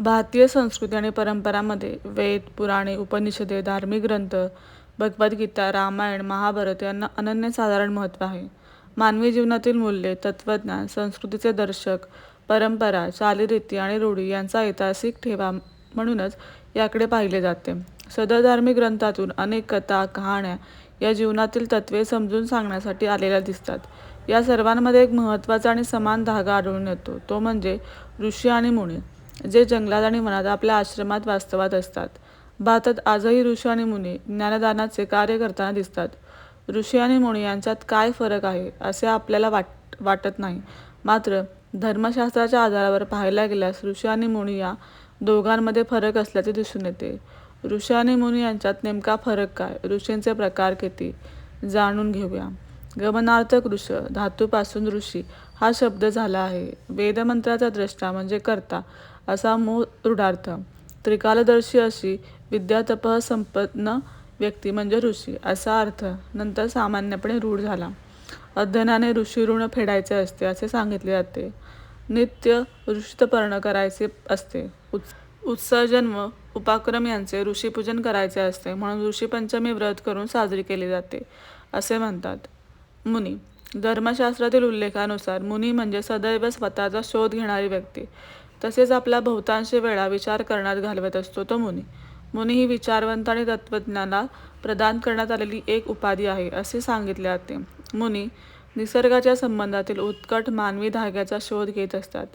भारतीय संस्कृती आणि परंपरांमध्ये वेद, पुराणे, उपनिषदे, धार्मिक ग्रंथ, भगवद्गीता, रामायण, महाभारत यांना अनन्यसाधारण महत्त्व आहे. मानवी जीवनातील मूल्ये, तत्त्वज्ञान, संस्कृतीचे दर्शक, परंपरा, चालीरीती आणि रूढी यांचा ऐतिहासिक ठेवा म्हणूनच याकडे पाहिले जाते. सदर धार्मिक ग्रंथातून अनेक कथा, कहाण्या या जीवनातील तत्त्वे समजून सांगण्यासाठी आलेल्या दिसतात. या सर्वांमध्ये एक महत्त्वाचा आणि समान धागा आढळून येतो, तो म्हणजे ऋषी आणि मुनी, जे जंगलात आणि मनात आपल्या आश्रमात वास्तवात असतात. भारतात आजही ऋषी आणि मुनी ज्ञानदानाचे कार्य करताना दिसतात. ऋषी आणि मुनी यांच्यात काय फरक आहे, असे आपल्याला वाट वाटत नाही. मात्र धर्मशास्त्राच्या आधारावर पाहायला गेल्यास ऋषी आणि मुनी या दोघांमध्ये फरक असल्याचे दिसून येते. ऋषी आणि मुनी यांच्यात नेमका फरक काय? ऋषींचे प्रकार किती? जाणून घेऊया. गमनार्थ ऋष धातूपासून ऋषी हा शब्द झाला आहे. वेदमंत्राचा द्रष्टा म्हणजे कर्ता असा मूळ रूढार्थ. त्रिकालदर्शी अशी विद्यातपः संपन्न व्यक्ती म्हणजे ऋषी असा अर्थ नंतर सामान्यपणे रूढ झाला. अध्ययनाने ऋषी ऋण फेडायचे असते असे सांगितले जाते. नित्य ऋषितपर्ण करायचे असते. उत् उत्सर्जन व उपाक्रम यांचे ऋषीपूजन करायचे असते म्हणून ऋषीपंचमी व्रत करून साजरी केली जाते, असे म्हणतात. मुनी धर्मशास्त्रातील उल्लेखानुसार मुनी म्हणजे सदैव स्वतःचा शोध घेणारी व्यक्ती, तसेच आपला बहुतांश वेळा विचार करण्यात घालवत असतो तो मुनी. मुनी ही विचारवंत आणि तत्त्वज्ञाला प्रदान करण्यात आलेली एक उपाधी आहे, असे सांगितले जाते. मुनी निसर्गाच्या संबंधातील उत्कट मानवी धाग्याचा शोध घेत असतात.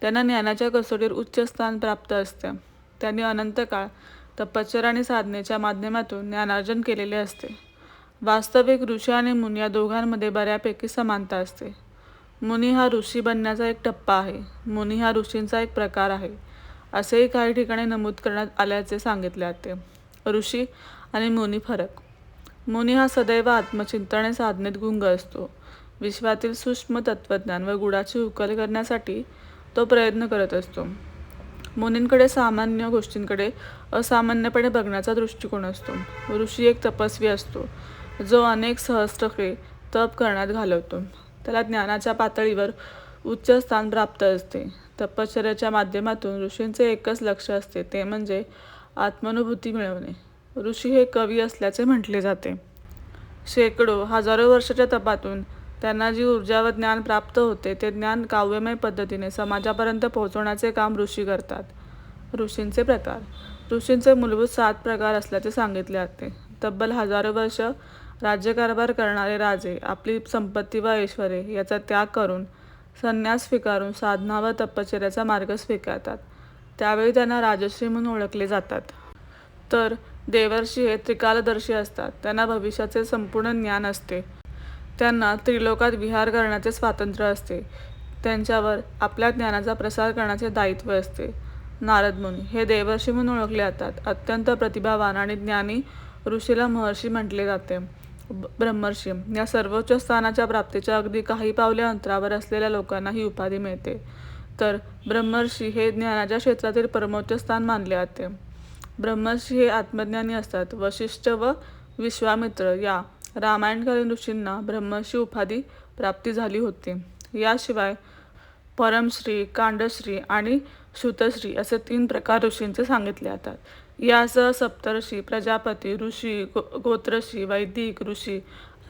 त्यांना ज्ञानाच्या कसोटीवर उच्च स्थान प्राप्त असते. त्यांनी अनंत काळ तपश्चर आणि साधनेच्या माध्यमातून ज्ञानार्जन केलेले असते. वास्तविक ऋषी आणि मुनी या दोघांमध्ये बऱ्यापैकी समानता असते. मुनी हा ऋषी बनण्याचा एक टप्पा आहे. मुनी हा ऋषींचा एक प्रकार आहे, असेही काही ठिकाणी नमूद करण्यात आल्याचे सांगितले जाते. ऋषी आणि मुनी फरक मुनी हा सदैव आत्मचिंतने साधनेत गुंग असतो. विश्वातील सूक्ष्म तत्त्वज्ञान व गूढाची उकल करण्यासाठी तो प्रयत्न करत असतो. मुनींकडे सामान्य गोष्टींकडे असामान्यपणे बघण्याचा दृष्टिकोन असतो. ऋषी एक तपस्वी असतो, जो अनेक सहस्त्रके तप करण्यात घालवतो. त्याला ज्ञानाच्या पातळीवर उच्च स्थान प्राप्त असते. तपश्चर्याच्या माध्यमातून ऋषींचे एकच लक्ष्य असते ते म्हणजे आत्मानुभूती मिळवणे. ऋषी हे कवी असल्याचे म्हटले जाते. शेकडो, हजारो वर्षाच्या तपातून त्यांना जी ऊर्जा व ज्ञान प्राप्त होते ते ज्ञान काव्यमय पद्धतीने समाजापर्यंत पोहोचवण्याचे काम ऋषी करतात. ऋषींचे प्रकार ऋषींचे मूलभूत सात प्रकार असल्याचे सांगितले जाते. तब्बल हजारो वर्ष राज्यकारभार करणारे राजे आपली संपत्ती व ऐश्वरे याचा त्याग करून संन्यास स्वीकारून साधना व तपश्चर्याचा मार्ग स्वीकारतात. त्यावेळी त्यांना राजश्री म्हणून ओळखले जातात. तर देवर्षी हे त्रिकालदर्शी असतात. त्यांना भविष्याचे संपूर्ण ज्ञान असते. त्यांना त्रिलोकात विहार करण्याचे स्वातंत्र्य असते. त्यांच्यावर आपल्या ज्ञानाचा प्रसार करण्याचे दायित्व असते. नारद मुनी हे देवर्षी म्हणून ओळखले जातात. अत्यंत प्रतिभावान आणि ज्ञानी ऋषीला महर्षी म्हटले जाते. ब्रह्मर्षी या सर्वोच्च स्थानाच्या प्राप्तीच्या अगदी काही पावले अंतरावर असलेल्या लोकांना ही उपाधी मिळते. तर ब्रह्मर्षी हे ज्ञानाच्या क्षेत्रातील परमोच्च स्थान मानले जाते. ब्रह्मर्षी हे आत्मज्ञानी असतात. वशिष्ठ व विश्वामित्र या रामायणकालीन ऋषींना ब्रह्मर्षी उपाधी प्राप्ती झाली होती. याशिवाय परमश्री कांडश्री आणि श्रुतश्री असे तीन प्रकार ऋषींचे सांगितले जातात. यासह सप्तर्षी, प्रजापती ऋषी, गो गोत्रषी वैदिक ऋषी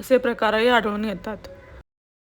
असे प्रकारही आढळून येतात.